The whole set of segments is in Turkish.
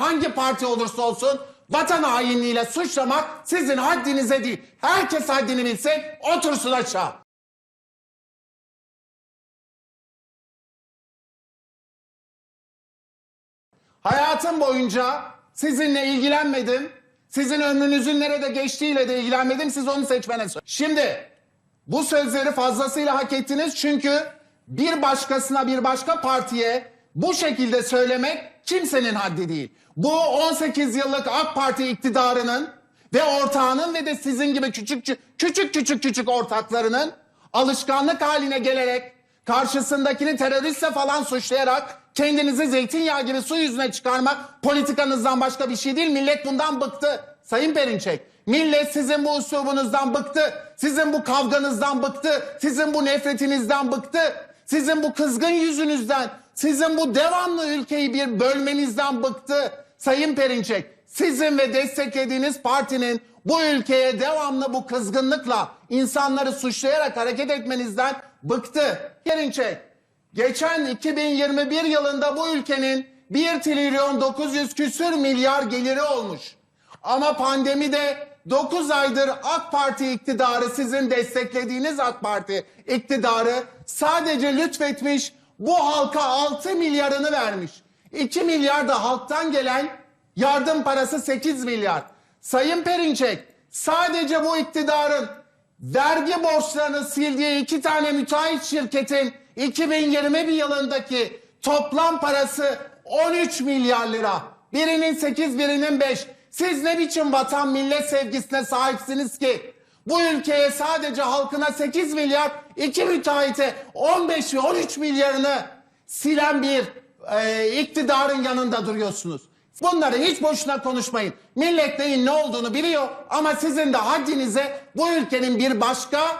hangi parti olursa olsun vatan hainliğiyle suçlamak sizin haddinize değil. Herkes haddini bilsin otursun aşağı. Hayatım boyunca sizinle ilgilenmedim. Sizin ömrünüzün nerede geçtiğiyle de ilgilenmedim. Siz onu seçmene sor. Şimdi bu sözleri fazlasıyla hak ettiniz çünkü bir başkasına bir başka partiye bu şekilde söylemek kimsenin haddi değil. Bu 18 yıllık AK Parti iktidarının ve ortağının ve de sizin gibi küçük küçük küçük küçük ortaklarının alışkanlık haline gelerek karşısındakini teröristle falan suçlayarak kendinizi zeytinyağı gibi su yüzüne çıkarmak politikanızdan başka bir şey değil. Millet bundan bıktı. Sayın Perinçek, millet sizin bu üslubunuzdan bıktı. Sizin bu kavganızdan bıktı. Sizin bu nefretinizden bıktı. Sizin bu kızgın yüzünüzden, sizin bu devamlı ülkeyi bir bölmenizden bıktı. Sayın Perinçek, sizin ve desteklediğiniz partinin bu ülkeye devamlı bu kızgınlıkla insanları suçlayarak hareket etmenizden bıktı. Perinçek, geçen 2021 yılında bu ülkenin 1 trilyon 900 küsür milyar geliri olmuş. Ama pandemide 9 aydır AK Parti iktidarı sizin desteklediğiniz AK Parti iktidarı sadece lütfetmiş bu halka 6 milyarını vermiş. 2 milyar da halktan gelen yardım parası 8 milyar. Sayın Perinçek sadece bu iktidarın vergi borçlarını sildiği iki tane müteahhit şirketin 2021 yılındaki toplam parası 13 milyar lira. Birinin 8 birinin 5. Siz ne biçim vatan millet sevgisine sahipsiniz ki? Bu ülkeye sadece halkına 8 milyar, iki müteahhite 15 ve 13 milyarını silen bir e, iktidarın yanında duruyorsunuz. Bunları hiç boşuna konuşmayın. Millet neyin ne olduğunu biliyor ama sizin de haddinize bu ülkenin bir başka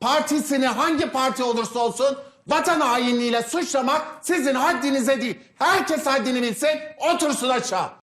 partisini hangi parti olursa olsun vatan hainliğiyle suçlamak sizin haddinize değil. Herkes haddini bilsin otursun aşağı.